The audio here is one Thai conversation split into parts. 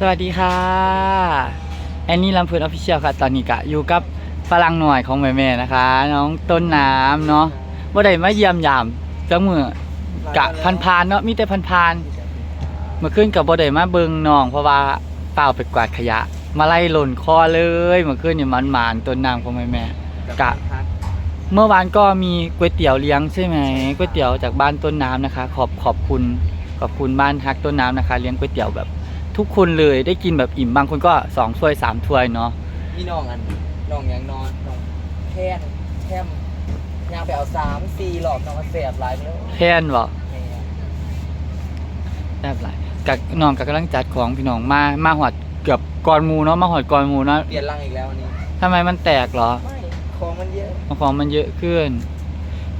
สวัสดีค่ะแอนนี่ลำพูนออฟฟิเชียลค่ะ ตอนนี้กะอยู่กับฝรั่งหน่อยของแม่แม่ๆนะคะ น้องต้นน้ำเนาะว่าได้มาเยี่ยมยามจังมือกะพันพานเนาะมีแต่พันพานเมื่อคืนกับบ่ได้มาเบิงน้อง เพราะว่าเปล่าไปกวาดขยะ มาไล่หล่นคอเลยเมื่อคืนนี่มันมานๆต้นน้ำของแม่แม่ๆกะ เมื่อวานก็มีก๋วยเตี๋ยวเลี้ยงใช่ไหมก๋วยเตี๋ยวจากบ้านต้นน้ำนะคะ ขอบขอบคุณขอบคุณบ้านฮักต้นน้ำนะคะ เลี้ยงก๋วยเตี๋ยวแบบ ทุกคนเลยได้กินแบบอิ่มบางคนก็สองถ้วยสามถ้วยเนาะพี่น้องอันน้องยังนอนน้องแค่นแค่มยางไปเอาสามสี่หลอกน้องมาเสียบหลายไปแล้วแค่นบ่แม่แบบไรกับน้องกับกำลังจัดของพี่น้องมามาหอดเกือบก่อนหมูเนาะมาหอดก่อนหมูเนาะเปลี่ยนร่างอีกแล้ววันนี้ทำไมมันแตกเหรอไม่ของมันเยอะของมันเยอะขึ้น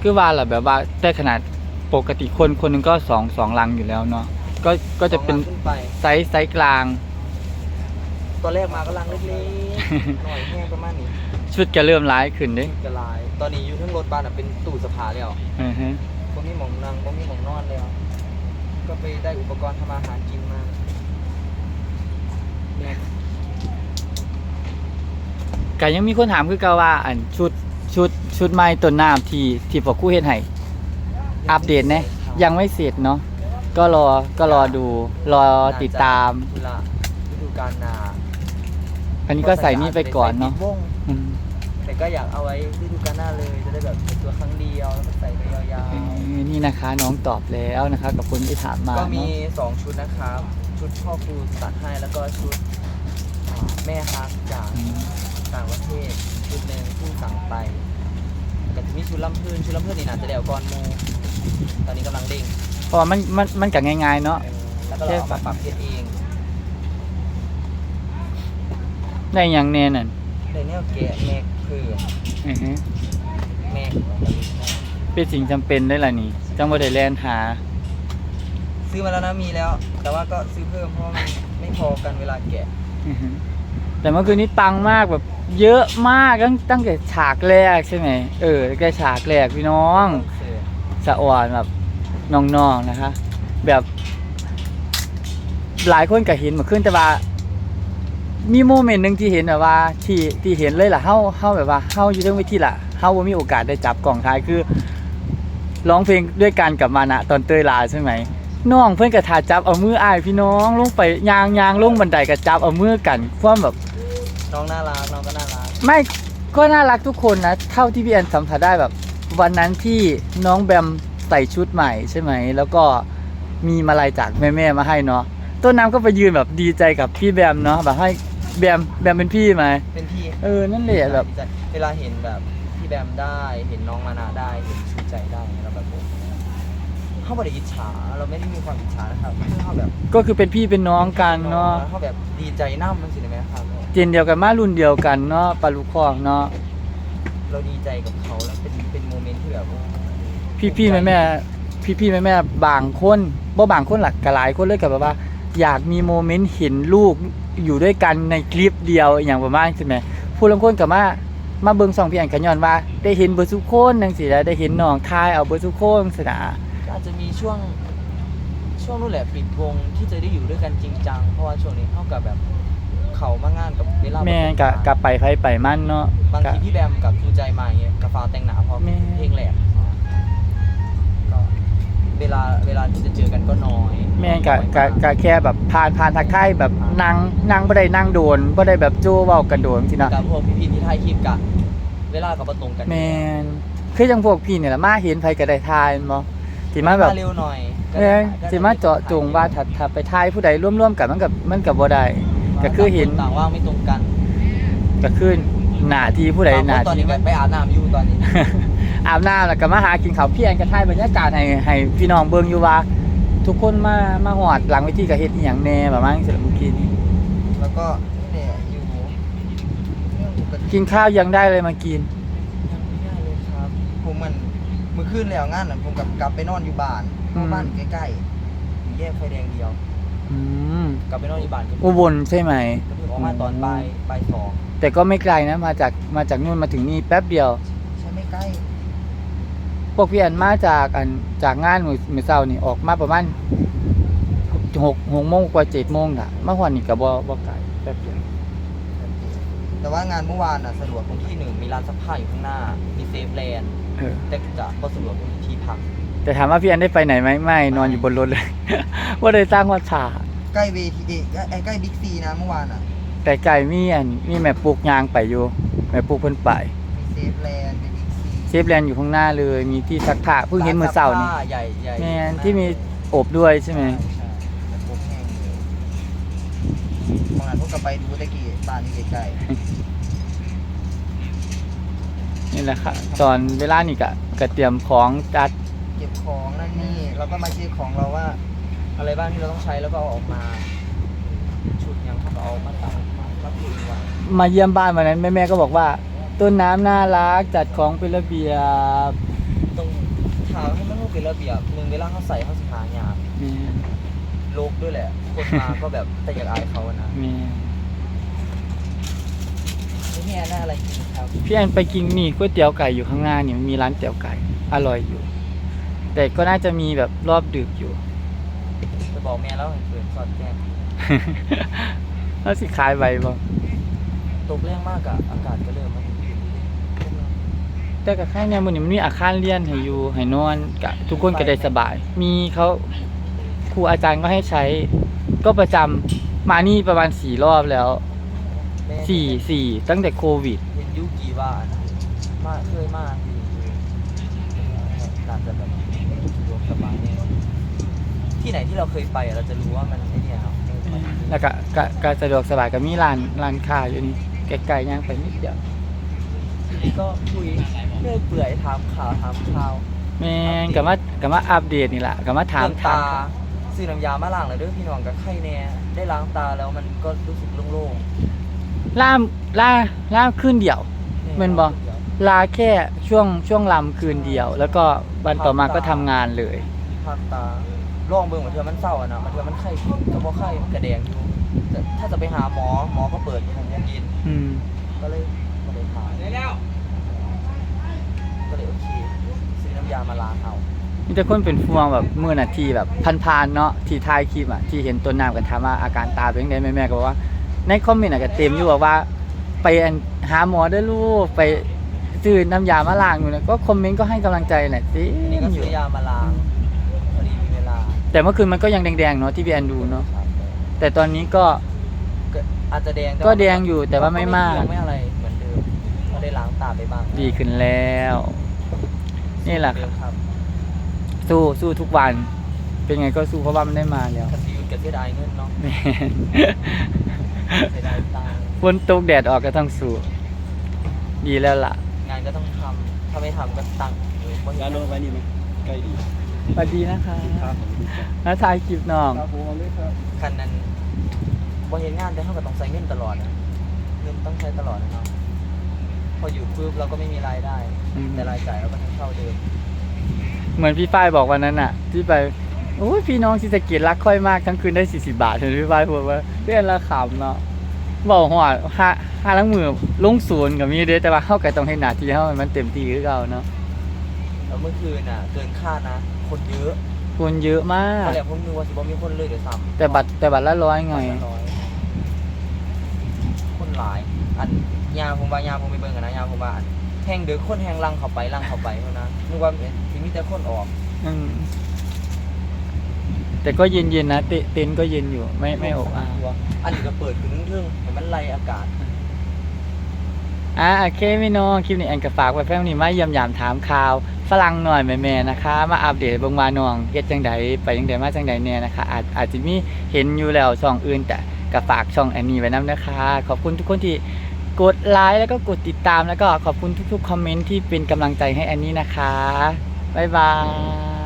คือว่าแหละแบบว่าแต่ขนาดปกติคนคนหนึงก็สองสองลังอยู่แล้วเนาะ ก็ก็จะเป็นสองลังขึ้นไป ไซส์ไซส์กลาง ตอนแรกมาก็ลังเล็กๆ หน่อยแห้งประมาณนี้ชุดก็เริ่มร้ายขึ้นเด้กระลาย ตอนนี้อยู่ทั้งรถบ้านอะเป็นตู้สภาแล้วอือฮะบ่มีหมองนั่งบ่มีหมองนอนแล้ว ก็ไปได้อุปกรณ์ทำอาหารกินมาเนี่ยก็ยังมีคนถามคือเก่าว่าอันชุดชุดชุดไม้ต้นน้ำที่ที่พวกคู่เฮ็ดให้อัปเดตนะยังไม่เสร็จเนาะ ก็รอก็รอดูรอติดตามเวลาฤดูกาลหนาอันนี้ก็ใส่นี่ไปก่อนเนาะใส่ปิดวงอืมแต่ก็อยากเอาไว้ฤดูกาลหน้าเลยจะได้แบบเป็นตัวครั้งเดียวแล้วก็ใส่ไปยาวเอ่อนี่นะคะน้องตอบแล้วนะคะกับคนที่ถามมาๆก็มีเนาะ2ชุดนะครับ ชุดพ่อครูตัดให้แล้วก็ชุดอ่าแม่ฮักจากอืมต่างประเทศชุดหนึ่งผู้สั่งไปก็จะมีชุดลำพื้นชุดลำพื้นนี่น่าจะเดี๋ยวก่อนหมูตอนนี้กำลังเด้ง เพราะว่ามันมันมันก็ง่ายๆเนาะเออแล้วก็เราเอามาปรับเพชรเองได้หยังแน่นั่นในแนวแกะแม็กเพื่ออือฮึแม็กเป็นสิ่งจำเป็นได้ล่ะนี่ จังบ่ได้แล่นหา ซื้อมาแล้วนะมีแล้ว แต่ว่าก็ซื้อเพิ่มเพราะว่ามันไม่พอกันเวลาแกะอือฮึแต่เมื่อคืนนี้ปังมากแบบ เยอะมากตั้งตั้งแต่ฉากแรกใช่ไหมเออตั้งแต่ฉากแรกพี่น้อง เสื้อสะอ่อนแบบ น้องๆนะคะ แบบหลายคนก็เห็นเมาขึ้นแต่ว่า มีโมเมนต์หนึ่งที่เห็นแบบว่าที่ที่เห็นเลยล่ะเฮาเฮาแบบว่าเฮาอยู่เรื่องวิธีล่ะเฮาบ่มีโอกาสได้จับกล่องท้ายคือร้องเพลงด้วยกันกับมานะตอนเตยลาใช่ไหมน้องเพื่อนก็ทาจับเอามืออ้ายพี่น้องลงไปยางยางลงบันไดก็จับเอามือกันความแบบน้องน่ารักน้องก็น่ารักไม่ก็น่ารักทุกคนนะเท่าที่พี่แอนสัมผัสได้แบบ วันนั้นที่น้องแบม ใส่ชุดใหม่ใช่ไหม แล้วก็มีมาลัยจากแม่ๆมาให้เนาะต้นน้ำก็ไปยืนแบบดีใจกับพี่แบมเนาะแบบให้แบมแบมเป็นพี่ไหมเป็นพี่เออนั่นแหละแบบ เวลาเห็นแบบพี่แบมได้เห็นน้องมานาได้เห็นชูใจได้เราแบบเขาบริอิจฉาเราไม่ได้มีความอิจฉานะครับคือเขาแบบก็คือเป็นพี่เป็นน้องกันเนาะเขาแบบดีใจน้ำมันสิได้ไหมครับเจนเดียวกันมารุ่นเดียวกันเนาะปลาลูกคอกเนาะเราดีใจกับเขาแล้วเป็น พี่พี่แม่แม่พี่พี่แม่แม่บางคนบ่บางคนหลักกหลายคนเลยกับแบบว่า อยากมีโมเมนต์เห็นลูกอยู่ด้วยกันในคลิปเดียวอย่างประมาณใช่ไหมผู้ลางคนกับมามาเบิ่งสองพี่อันกันย้อนว่า ได้เห็นเบอร์ทุกคนจังซี่แหล้วได้เห็นน้องทายเอาเบอร์ทุกคนสนะก็อาจจะมีช่วงช่วงนู้นแหละปิดวงที่จะได้อยู่ด้วยกันจริงจังเพราะว่าช่วงนี้เท่ากับแบบเขามางานกับเวลาแม่นกะกะไปไผไปมั่นเนาะบางกะทีพี่แบมกับชูใจมาอย่างเงี้ยกับฟ้าวแต่งหนาเพราะแม่เพลงแหลกก็ เวลาเวลาที่จะเจอกันก็น้อยแม่นกะกะกะแค่แบบผ่านผ่านทักทายแบบนั่งนั่งบ่ได้นั่งโดนบ่ได้แบบโจ้เว้ากันโดนสินะกับพวกพี่ๆที่ถ่ายคลิปกะเวลากับประตรงกันแมนคือจังพวกพี่เนี่ยละมาเห็นไผก็ได้ทายแม่นบ่ที่มาแบบเร็วหน่อยก็เอ้ได้ยสิมาเจาะจงว่าถ้าถ้าไปทายผู้ใดร่วมๆกันมันกับมันกับบ่ได้ก็คือเห็นต่างว่างไม่ตรงกันก็คือหน้าที่ผู้ใดบางหคน้านตอนที่นี้ไปไปอาบน้ำอยู่ตอนนี้ อาบน้ำแล้วก็มาหากินข้าวเพียงก็ทายบรรยากาศให้ให้พี่น้องเบิ่งอยู่ว่า ทุกคนมามาฮอดหลังเวทีก็เฮ็ดอีหยังแหน่ประมาณนี้สิล่ะเมื่อกี้นี้แล้วก็นี่แหละอยู่เรื่องปกติกินข้าวยังได้เลยมากิน ยังไม่ได้เลยครับผมมันมือขึ้นแล้วงานนั้นผมกับกลับไปนอนอยู่บ้านเพราะอืมบ้านอยู่ใกล้ๆอยู่แยกไฟแดงเดียว อืมกลับไปนอนอยู่บ้านก็อุบลใช่ไหม ก็เพิ่งออกมาตอนบ่ายบ่ายสองแต่ก็ไม่ไกลนะมาจากมาจากนู่นมาถึงนี่แป๊บเดียว ใช่ไม่ใกล้ พวกพี่อันมาจากอันจากงานมือมือเช้านี่ออกมาประมาณหกหกโมงกว่าเจ็ดโมงน่ะเมื่อวานนี้ก็บ่บ่ไกลแป๊บเดียวแต่ว่างานเมื่อวานน่ะสะดวกตรงที่หนึ่งมีร้านซักผ้าอยู่ข้างหน้า มีเซฟแลนด์เออแต่จะก็สะดวกตรงที่พัก แต่ถามว่าพี่แอนได้ไปไหนไหมไม่นอนอยู่บนรถเลย ว่าได้สร้างวัดฉาใกล้เวทีเอกไอ้ใกล้บิ๊กซีนะเมื่อวานอะแต่ไก่มีอันมีแม่ปลูกยางไปอยู่แม่ปลูกเพิ่นไปมีเซฟแลนด์มีบิ๊กซี เซฟแลนด์อยู่ข้างหน้าเลย มีที่ซักผ้าเพิ่งเห็นมื้อเช้านี่ร้ซักผ้ใหญ่ใหญ่แม่นที่มีอบด้วยใช่ไหมใช่แต่พวกแห้งเลยบางอันพวกก็ไปดูตะกี้บ้านนี่ใกล้นี่แหละค่ะตอนเวลานี่ก็ก็เตรียมของจัดๆเก็บของนั่นนี่แล้วก็มาเช็คของเราว่า อะไรบ้างที่เราต้องใช้แล้วก็เอาออกมาชุดยังเขาก็เอามาตัดมาก็คือว่ามาเยี่ยมบ้านวันนั้นแม่แม่ๆก็บอกว่า ต้นน้ำน่ารักจัดของเป็นระเบียบตรงทางให้มันเป็นระเบียบหนึ่งเวลาเขาใส่เขาสิหายากแม่โลกด้วยแหละ คนมาก็แบบแต่อยากอายเขาอะนะแม่นี่แม่ได้อะไรกินครับพี่แอนไปกินนี่ก๋วยเตี๋ยวไก่อยู่ข้างหน้านี่มันมีร้านเตี๋ยวไก่อร่อยอยู่ แต่ก็น่าจะมีแบบรอบดึกอยู่จะบอกแม่แล้วให้เปิดสอดแจ้งแล้วสิขายใบบ่ตกแรงมากอะอากาศก็เริ่มมาดี แต่กับข้างเนี่ยมันนี่มันมีอาคารเรียนให้อยู่ให้นอนกะทุกคนก็ได้สบาย มีเขาครูอาจารย์ก็ให้ใช้ ก็ประจำมานี่ประมาณสี่รอบแล้วแม่สี่สี่ตั้งแต่โควิด เห็นยุกีว่านะมาเคยมาที่น่าจะแบบสะดวกสบายเนี่ยที่ไหนที่เราเคยไปอะเราจะรู้ว่ามันไอ้เนี่ยครับเออมันแล้วก็ก็ก็สะดวกสบายก็มีร้านร้านค้าอยู่นี่ไกลๆย่างไปนิดเดียว ทีนี้ก็คุยเรื่อยเปื่อยถามข่าวถามข่าวแม่งก็มาก็มาอัปเดตนี่แหละก็มาถามเรื่องถาตามซื้อน้ำยามาล้างเลยเด้อพี่น้องกับไข้แน่ได้ล้างตาแล้วมันก็รู้สึกโล่งล่ามล่าล่ามคืนเดียว ๆแม่นบ่ ลาแค่ช่วงช่วงลำคืนเดียว แล้วก็วันต่อมาก็ทำงานเลยภาคตาลองเบิ่งเหมือนเธอมันเศร้าอะนะมันเธอมันไข้ก็บ่ไข้มันกระแดงอยู่แต่ถ้าจะไปหาหมอหมอก็เปิดหกโมงเย็นอืมก็เลย ก็เลยพาแล้ว ก็เลยโอเคซื้อน้ำยามาล้างเอามีแต่คนเป็นฟวงแบบมื่อนาทีแบบพันๆเนาะที่ท้ายคลิปอะที่เห็นต้นน้ำกันถามว่าอาการตาเป็นยังไงแม่ๆก็บอกว่า ในคอมเมนต์อะก็เต็มอยู่บอกว่า ไปอันหาหมอเด้อลูกไปซื้อน้ำยามาล้างอยู่นะก็คอมเมนต์ก็ให้กำลังใจแหละสิทีนี้ก็อซื้ยู่อยามาล้างพอดีมีเวลาแต่เมื่อคืนมันก็ยังแดงๆเนาะที่พี่แอนดูเนาะครับแต่ตอนนี้ก็ก็อาจจะแดงต่ก็แดงอยู่แต่ว่าไม่มากเขียวไม่อะไร ได้ล้างตาไปบ้างดีขึ้นแล้ว นี่แหละครับ ครับสู้สู้ทุกวัน เป็นไงก็สู้เพราะว่ามันได้มาแล้วคันซียุดกับเสียดายเงินเนาะแม่นเสียดายตังค์ฝนตกแดดออกก็ต้องสู้ ดีแล้วล่ะงานก็ต้องทำถ้าไม่ทำก็ตังค์เออบ่เห็นร้านโน้นไว้นี่ไหมใกล้ดีสวัสดีนะคะครับผมดีครับแล้วถ่ายคลิปน้อง ครับผมเอาเลยครับ คันนั้นบ่เห็นงานแต่เขาก็ต้องใช้เงินตลอดนะเงินต้องใช้ตลอดนะครับ พออยู่ปุ๊บเราก็ไม่มีรายได้ อืม แต่รายจ่ายเราก็ยังเท่าเดิมเหมือนพี่ฝ้ายบอกวันนั้นน่ะ ที่ไปโอ้ยพี่น้องที่สะเกีรักค่อยมากทั้งคืนได้40บาทเห็นพี่ฝ้ายพูดว่าเพื่อนละขำเนาะบอกหัวห้าห้าลังมือลงศูนย์กับมีเด้อแต่ว่าเข้ากับต้องให้หนาทีเข้ามันเต็มที่คือเก่าเนาะแล้วเมื่อคืนน่ะเกินคาดนะ คนเยอะคนเยอะมากตอนแรกผมนึกว่าสิบ่มีคนเลยเดี๋ยวซ้ำแต่บัตรแต่บัตรละร้อยไง บัตรละร้อยคนหลาย อัน ยาผมว่ายาผมไปเบิ่งกันนะยาผมว่าอันแห้งเดือคนแห้งลังเข้าไปลังเข้าไปเท่านั้นนึกว่าสิมีแต่คนออกอืมแต่ก็เย็นๆนะเตเต็นท์ก็เย็นอยู่ ไม่ไม่อบอ้าวอันนี้ก็เปิดขึ้นทึ่งๆให้มันไล่อากาศอะโอเคพี่น้องคลิปนี้แอนก็ฝากไว้แป๊บนี้มาเยี่ยมยามถามข่าวฝรั่งหน่อยแม่ๆนะคะ มาอัปเดตเบิ่งว่าน้องเฮ็ดจังใดไปจังใดมาจังใดเนี่ยนะคะ อาจอาจจะมีเห็นอยู่แล้วช่องอื่นแต่ก็ฝากช่องอันนี้ไว้นํนะคะ ขอบคุณทุกคนที่ กดไลค์แล้วก็กดติดตามแล้วก็ขอบคุณทุกๆคอมเมนต์ที่เป็นกำลังใจให้แอนนี่นะคะ บ๊ายบาย